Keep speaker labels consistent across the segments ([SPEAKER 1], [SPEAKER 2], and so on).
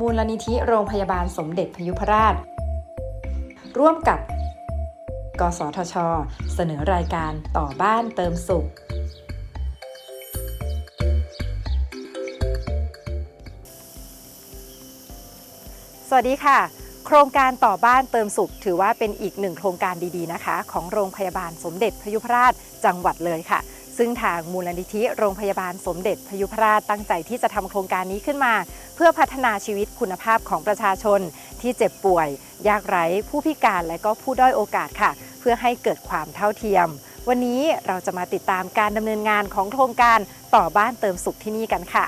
[SPEAKER 1] มูลนิธิโรงพยาบาลสมเด็จพยุพราช ร่วมกับ กสทช เสนอรายการต่อบ้านเติมสุข สวัสดีค่ะ โครงการต่อบ้านเติมสุข ถือว่าเป็นอีกหนึ่งโครงการดีๆนะคะ ของโรงพยาบาลสมเด็จพยุพราชจังหวัดเลยค่ะ ซึ่งทางมูลนิธิโรงพยาบาลสมเด็จพยุพราชตั้งใจที่จะทำโครงการนี้ขึ้นมา เพื่อพัฒนาชีวิตคุณภาพของประชาชน ที่เจ็บป่วย ยากไร้ผู้พิการและก็ผู้ด้อยโอกาสค่ะ เพื่อให้เกิดความเท่าเทียม วันนี้เราจะมาติดตามการดำเนินงานของโครงการต่อบ้านเติมสุขที่นี่กันค่ะ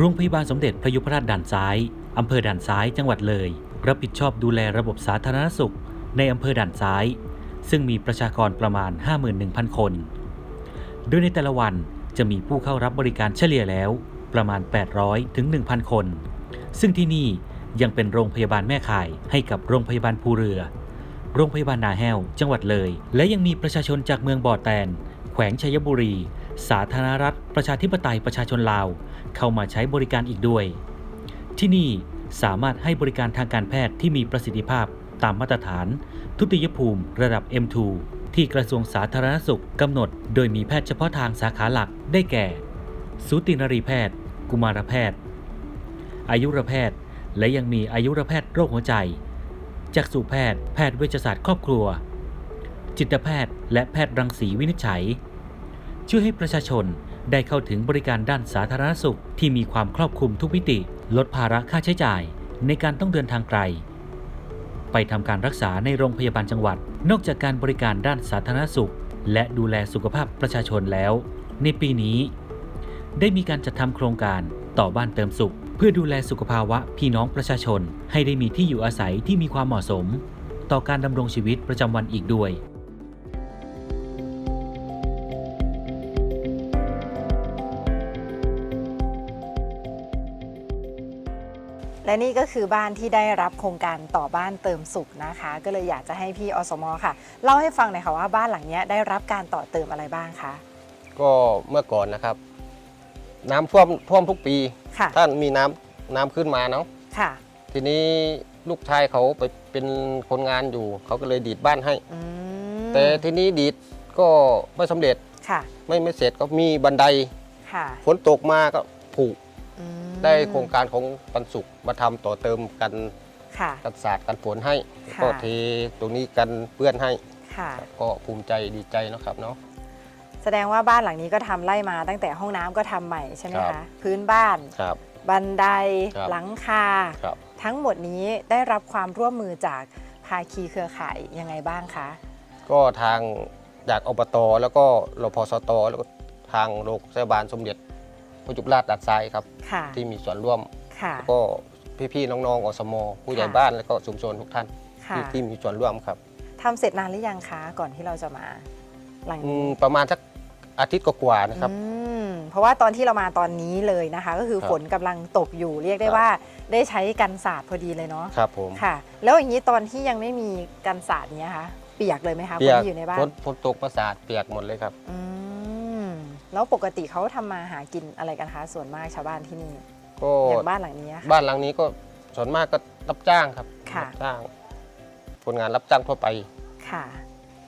[SPEAKER 2] โรงพยาบาลสมเด็จพระยุพราชด่านซ้าย อำเภอด่านซ้าย จังหวัดเลย รับผิดชอบดูแลระบบสาธารณสุข ในอำเภอด่านซ้าย ซึ่งมีประชากรประมาณ 51,000 คน โดยในแต่ละวันจะมีผู้เข้ารับบริการเฉลี่ยแล้วประมาณ 800 ถึง 1,000 คน ซึ่งที่นี่ยังเป็นโรงพยาบาลแม่ข่ายให้กับโรงพยาบาลภูเรือ โรงพยาบาลนาแห้ว จังหวัดเลย และยังมีประชาชนจากเมืองบ่อแตน แขวงชัยบุรี สาธารณรัฐประชาธิปไตยประชาชนลาว เข้ามาใช้บริการอีกด้วย ที่นี่สามารถให้บริการทางการแพทย์ที่มีประสิทธิภาพตามมาตรฐาน ทุติยภูมิระดับ M2 ที่กระทรวงสาธารณสุขกำหนด โดยมีแพทย์เฉพาะทางสาขาหลักได้แก่ สูตินรีแพทย์ กุมารแพทย์ อายุรแพทย์ และยังมีอายุรแพทย์โรคหัวใจ จักษุแพทย์ แพทย์เวชศาสตร์ครอบครัว จิตแพทย์ และแพทย์รังสีวินิจฉัย ช่วยให้ประชาชนได้เข้าถึงบริการด้านสาธารณสุขที่มีความครอบคลุมทุกมิติ ลดภาระค่าใช้จ่าย ในการต้องเดินทางไกล ไปทำการรักษาในโรงพยาบาลจังหวัด นอกจากการบริการด้านสาธารณสุข และดูแลสุขภาพประชาชนแล้ว ในปีนี้ ได้มีการจัดทำโครงการต่อบ้านเติมสุข เพื่อดูแลสุขภาวะพี่น้องประชาชน ให้ได้มีที่อยู่อาศัยที่มีความเหมาะสม ต่อการดำรงชีวิตประจำวันอีกด้วย
[SPEAKER 1] และนี่ก็คือบ้านที่ได้รับโครงการต่อบ้านเติมสุขนะคะ ก็เลยอยากจะให้พี่อสมค่ะเล่าให้ฟังหน่อยค่ะว่าบ้านหลังเนี้ยได้รับการต่อเติมอะไรบ้างคะ
[SPEAKER 3] ก็เมื่อก่อนนะครับ น้ำท่วมท่วมทุกปี
[SPEAKER 1] ค่ะ
[SPEAKER 3] ถ้ามีน้ำน้ำขึ้นมาเนาะ
[SPEAKER 1] ค่ะ
[SPEAKER 3] ทีนี้ลูกชายเขาไปเป็นคนงานอยู่ เขาก็เลยดีดบ้านให้
[SPEAKER 1] อืม
[SPEAKER 3] แต่ทีนี้ดีดก็ไม่สำเร็จ
[SPEAKER 1] ค่ะ
[SPEAKER 3] ไม่ไม่เสร็จก็มีบันได
[SPEAKER 1] ค่ะ
[SPEAKER 3] ฝนตกมาก็ผุ
[SPEAKER 1] อืม
[SPEAKER 3] ได้โครงการของปันสุขมาทำต่อเติมกัน
[SPEAKER 1] ค่ะ
[SPEAKER 3] กันศาสตร์กันฝนให้
[SPEAKER 1] ค่ะ
[SPEAKER 3] ก็เทตรงนี้กันเปื้อนให้
[SPEAKER 1] ค่ะ
[SPEAKER 3] ก็ภูมิใจดีใจเนาะครับเนาะ
[SPEAKER 1] แสดงว่าบ้านหลังนี้ก็ทำไล่มาตั้งแต่ห้องน้ำก็ทำใหม่ใช่ไหม
[SPEAKER 3] ครั
[SPEAKER 1] คะ
[SPEAKER 3] บ
[SPEAKER 1] พื้นบ้าน
[SPEAKER 3] ครับ
[SPEAKER 1] บันได
[SPEAKER 3] ครับ
[SPEAKER 1] หลังคา
[SPEAKER 3] ครับ
[SPEAKER 1] ทั้งหมดนี้ได้รับความร่วมมือจากภาคีเครือข่ายยังไงบ้างคะ
[SPEAKER 3] ก็ทางจากอบตแล้วก็รพสตแล้วก็ทางโรงพยาบาลสมเด็จ พระจุฬาดัดทรายครับ
[SPEAKER 1] ค่ะ
[SPEAKER 3] ที่มีส่วนร่วม
[SPEAKER 1] ค่ะ
[SPEAKER 3] แล้วก็พี่ๆน้องๆอสมผู้ใหญ่
[SPEAKER 1] ค่ะ
[SPEAKER 3] บ้านแล้วก็ชุมชนทุกท่าน
[SPEAKER 1] ค่ะ
[SPEAKER 3] ที่ที่มีส่วนร่วมครับ
[SPEAKER 1] ทำเสร็จนานหรือยังคะก่อนที่เราจะมา หลัง
[SPEAKER 3] อื
[SPEAKER 1] นี้
[SPEAKER 3] มประมาณสักอาทิตย์กว่าๆนะครับ
[SPEAKER 1] อืมเพราะว่าตอนที่เรามาตอนนี้เลยนะคะ ก็คือ
[SPEAKER 3] ครับ
[SPEAKER 1] ฝนกำลังตกอยู่เรียกได้
[SPEAKER 3] ครับ
[SPEAKER 1] ว่าได้ใช้กันศาสตร์พอดีเลยเนาะ
[SPEAKER 3] ครับผม
[SPEAKER 1] ค่ะ แล้วอย่างนี้ตอนที่ยังไม่มีกันศาสตร์เนี้ยคะเปียกเลยไหมคะค
[SPEAKER 3] เปี
[SPEAKER 1] น
[SPEAKER 3] ยก
[SPEAKER 1] ที่อยู่ในบ้า
[SPEAKER 3] ฝ
[SPEAKER 1] น
[SPEAKER 3] นฝนตกประสาทเปียกหมดเลยครับ
[SPEAKER 1] อืม แล้วปกติเขาทำมาหากินอะไรกันคะส่วนมากชาวบ้านที่นี่
[SPEAKER 3] ก็
[SPEAKER 1] อย่างบ้านหลังนี้อะค่ะ
[SPEAKER 3] บ้านหลังนี้ก็ส่วนมากก็รับจ้างครับ
[SPEAKER 1] ค่ะ
[SPEAKER 3] รับจ้างคนงานรับจ้างทั่วไป
[SPEAKER 1] ค่ะ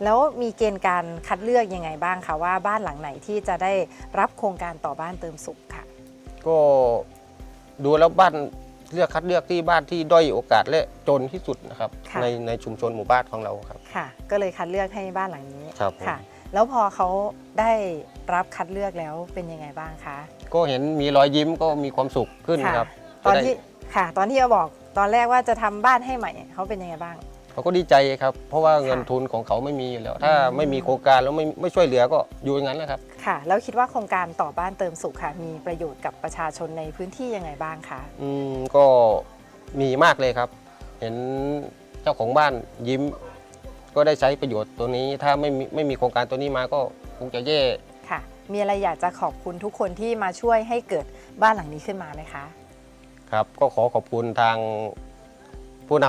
[SPEAKER 1] แล้วมีเกณฑ์การคัดเลือกยังไงบ้างคะว่าบ้านหลังไหนที่จะได้รับโครงการต่อบ้านเติมสุขค่ะ
[SPEAKER 3] ก็ดูแล้วบ้านเลือกคัดเลือกที่บ้านที่ด้อยโอกาสและจนที่สุดนะครับ
[SPEAKER 1] ค่ะ
[SPEAKER 3] ในในชุมชนหมู่บ้านของเราครับ
[SPEAKER 1] ค่ะ ก็เลยคัดเลือกให้บ้านหลังนี้
[SPEAKER 3] ครับผม
[SPEAKER 1] ค่ะ แล้วพอเขาได้รับคัดเลือกแล้วเป็นยังไงบ้างคะ
[SPEAKER 3] ก็เห็นมีรอยยิ้มก็มีความสุขขึ้น
[SPEAKER 1] ค่ะ
[SPEAKER 3] ครับ
[SPEAKER 1] ตอน
[SPEAKER 3] จะได้
[SPEAKER 1] ที่ค่ะ ตอนที่เขาบอกตอนแรกว่าจะทำบ้านให้ใหม่เขาเป็นยังไงบ้าง
[SPEAKER 3] เขาก็ดีใจครับ เพราะว่าเงิน
[SPEAKER 1] ค่ะ
[SPEAKER 3] ทุนของเขาไม่มีอยู่แล้ว ถ้า
[SPEAKER 1] อืม
[SPEAKER 3] ไม่มีโครงการแล้วไม่ไม่ช่วยเหลือก็อยู่อย่างนั้นแหละครับ
[SPEAKER 1] ค่ะ แล้วคิดว่าโครงการต่อบ้านเติมสุขค่ะ มีประโยชน์กับประชาชนในพื้นที่ยังไงบ้างคะ
[SPEAKER 3] อืมก็มีมากเลยครับ เห็นเจ้าของบ้านยิ้ม ก็ได้ใช้ประโยชน์ตัวนี้ ถ้าไม่มีไม่มีโครงการตัวนี้มาก็คงจะแย่
[SPEAKER 1] ค่ะ มีอะไรอยากจะขอบคุณทุกคนที่มาช่วยให้เกิดบ้านหลังนี้ขึ้นมาไหมคะ
[SPEAKER 3] ครับ ก็ขอขอบคุณทางผู้น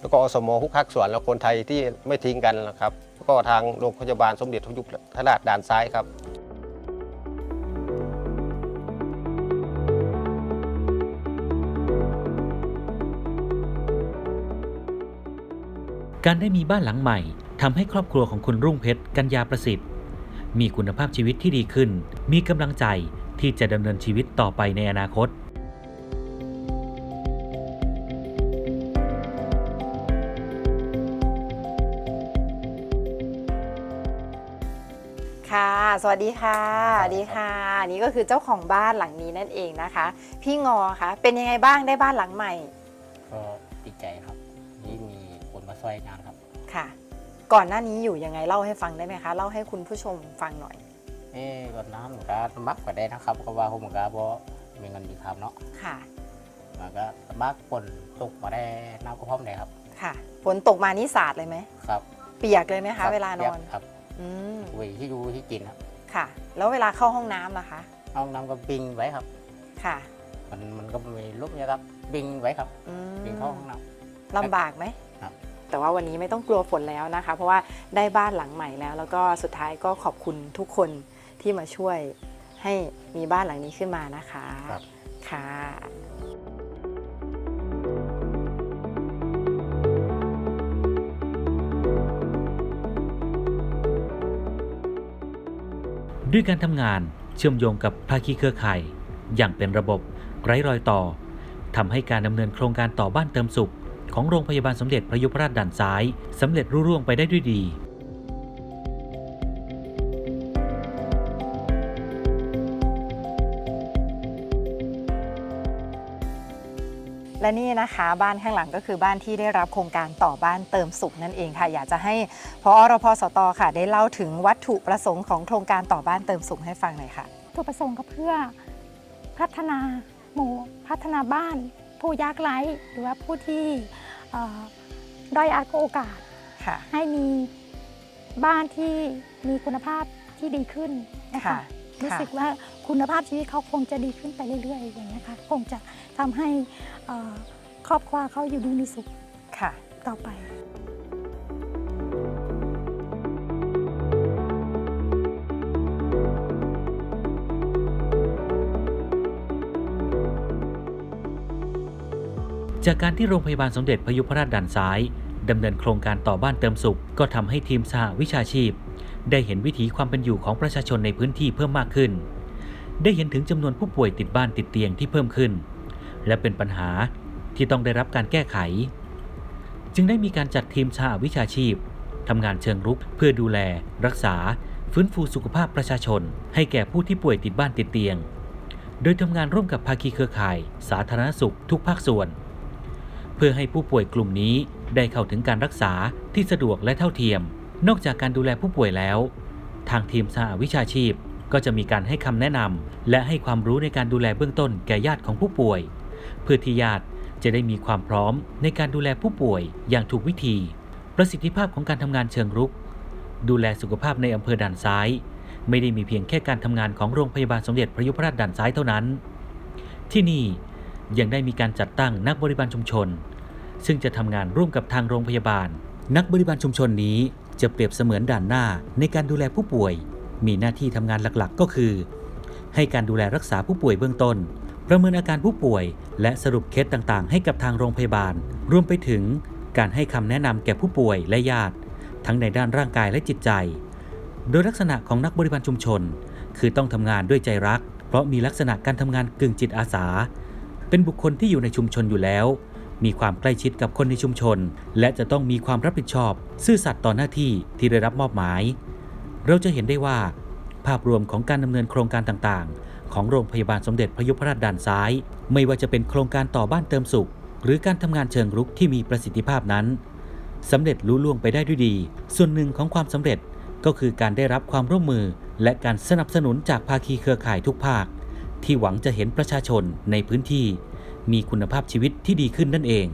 [SPEAKER 3] แล้วก็อสมทุกภาคส่วนและคนไทยที่ไม่ทิ้งกันนะครับแล้วก็ทางโรงพยาบาลสมเด็จพระยุพราชด่านซ้ายครับ
[SPEAKER 2] การได้มีบ้านหลังใหม่ทำให้ครอบครัวของคุณรุ่งเพชรกัญญาประสิทธิ์ มีคุณภาพชีวิตที่ดีขึ้น มีกำลังใจที่จะดำเนินชีวิตต่อไปในอนาคต
[SPEAKER 1] ค่ะ สวัสดีค่ะ สวัสดีค่ะ นี่ก็คือเจ้าของบ้านหลังนี้นั่นเองนะคะ พี่งอคะ เป็นยังไงบ้างได้บ้านหลังใหม่
[SPEAKER 4] ก็ดีใจครับที่มี คนมาช่วยงานครับ
[SPEAKER 1] ค่ะ ก่อนหน้านี้อยู่ยังไงเล่าให้ฟังได้ไหมคะเล่าให้คุณผู้ชมฟังหน่อย
[SPEAKER 4] เอ้ก่อนน้ำหนูก็มักกว่าได้นะครับเพราะว่าผมก็บ่มีเงินมีคำเนาะ
[SPEAKER 1] ค่ะ
[SPEAKER 4] มันก็มักฝนตกมาได้น้ำก็พร้อมได้ครับ
[SPEAKER 1] ค่ะฝนตกมานี่สาดเลยไหม
[SPEAKER 4] ครับ
[SPEAKER 1] เปียกเลยไหม
[SPEAKER 4] ค
[SPEAKER 1] คะ
[SPEAKER 4] รับ
[SPEAKER 1] เวลานอน
[SPEAKER 4] ครับ
[SPEAKER 1] อืม
[SPEAKER 4] เวยที่อยู่ที่กินครับ
[SPEAKER 1] ค่ะ แล้วเวลาเข้าห้องน้ำล่ะคะ
[SPEAKER 4] ห้องน้ำก็บิงไว้ครับ
[SPEAKER 1] ค่ะ
[SPEAKER 4] มันมันก็มีรูปเนี่ยครับบิงไว้ครับ
[SPEAKER 1] อืม
[SPEAKER 4] บิงเข้าห้องน้
[SPEAKER 1] ลำบากไหม
[SPEAKER 4] ครับ
[SPEAKER 1] แต่ว่าวันนี้ไม่ต้องกลัวฝนแล้วนะคะ เพราะว่าได้บ้านหลังใหม่แล้ว แล้วก็สุดท้ายก็ขอบคุณทุกคนที่มาช่วยให้มีบ้านหลังนี้ขึ้นมานะคะ
[SPEAKER 4] ครับ
[SPEAKER 1] ค่ะ
[SPEAKER 2] ด้วยการทำงานเชื่อมโยงกับภาคีเครือข่าย อย่างเป็นระบบไร้รอยต่อทำให้การดำเนินโครงการต่อบ้านเติมสุข ของโรงพยาบาลสมเด็จพระยุพราชด่านซ้ายสำเร็จรุ่ร่วงไปได้ด้วยดี
[SPEAKER 1] และนี่นะคะบ้านข้างหลังก็คือบ้านที่ได้รับโครงการต่อบ้านเติมสุขนั่นเองค่ะ อยากจะให้พอรพสตค่ะ ได้เล่าถึงวัตถุประสงค์ของโครงการต่อบ้านเติมสุขให้ฟังหน่อยค่ะ
[SPEAKER 5] ตัวประสงค์ก็เพื่อพัฒนาหมู่พัฒนาบ้าน ผู้ยากไร้หรือว่าผู้ที่ เอ่อด้อยโอกาส
[SPEAKER 1] ค่ะ
[SPEAKER 5] ให้มีบ้านที่มีคุณภาพที่ดีขึ้นนะ
[SPEAKER 1] ค่ะ
[SPEAKER 5] คะรู้สึกว่าคุณภาพชีวิตเขาคงจะดีขึ้นไปเรื่อย ๆ อย่างนี้ยค่ะคงจะทำให้เอ่อครอบครัวเขาอยู่ดีมีสุข
[SPEAKER 1] ค่ะ
[SPEAKER 5] ต่อไป
[SPEAKER 2] จากการที่โรงพยาบาลสมเด็จพยุพราชด่านซ้ายดำเนินโครงการต่อบ้านเติมสุข ก็ทำให้ทีมสหวิชาชีพ ได้เห็นวิถีความเป็นอยู่ของประชาชนในพื้นที่เพิ่มมากขึ้น ได้เห็นถึงจำนวนผู้ป่วยติดบ้านติดเตียงที่เพิ่มขึ้น และเป็นปัญหาที่ต้องได้รับการแก้ไข จึงได้มีการจัดทีมสหวิชาชีพทำงานเชิงรุกเพื่อดูแล รักษา ฟื้นฟูสุขภาพประชาชน ให้แก่ผู้ที่ป่วยติดบ้านติดเตียง โดยทำงานร่วมกับภาคีเครือข่าย สาธารณสุขทุกภาคส่วน เพื่อให้ผู้ป่วยกลุ่มนี้ได้เข้าถึงการรักษาที่สะดวกและเท่าเทียม นอกจากการดูแลผู้ป่วยแล้ว ทางทีมสหวิชาชีพ ก็จะมีการให้คำแนะนำและให้ความรู้ในการดูแลเบื้องต้นแก่ญาติของผู้ป่วย เพื่อที่ญาติจะได้มีความพร้อมในการดูแลผู้ป่วยอย่างถูกวิธี ประสิทธิภาพของการทำงานเชิงรุก ดูแลสุขภาพในอำเภอด่านซ้าย ไม่ได้มีเพียงแค่การทำงานของโรงพยาบาลสมเด็จพระยุพราชด่านซ้ายเท่านั้น ที่นี่ ยังได้มีการจัดตั้งนักบริบาลชุมชน ซึ่งจะทำงานร่วมกับทางโรงพยาบาล นักบริบาลชุมชนนี้จะเปรียบเสมือนด่านหน้าในการดูแลผู้ป่วย มีหน้าที่ทำงานหลักๆ ก็คือ ให้การดูแลรักษาผู้ป่วยเบื้องต้น ประเมินอาการผู้ป่วย และสรุปเคสต่างๆ ให้กับทางโรงพยาบาล รวมไปถึง การให้คำแนะนำแก่ผู้ป่วยและญาติ ทั้งในด้านร่างกายและจิตใจ โดยลักษณะของนักบริบาลชุมชน คือต้องทำงานด้วยใจรัก เพราะมีลักษณะการทำงานกึ่งจิตอาสา เป็นบุคคลที่อยู่ในชุมชนอยู่แล้ว มีความใกล้ชิดกับคนในชุมชน และจะต้องมีความรับผิดชอบ ซื่อสัตย์ต่อหน้าที่ที่ได้รับมอบหมาย เราจะเห็นได้ว่า ภาพรวมของการดำเนินโครงการต่างๆ ของโรงพยาบาลสมเด็จพระยุพราชด่านซ้าย ไม่ว่าจะเป็นโครงการต่อบ้านเติมสุข หรือการทำงานเชิงรุกที่มีประสิทธิภาพนั้นสำเร็จลุล่วงไปได้ด้วยดี ส่วนหนึ่งของความสำเร็จก็คือการได้รับความร่วมมือ และการสนับสนุนจากภาคีเครือข่ายทุกภาค ที่หวังจะเห็นประชาชนในพื้นที่มีคุณภาพชีวิตที่ดีขึ้นนั่นเอง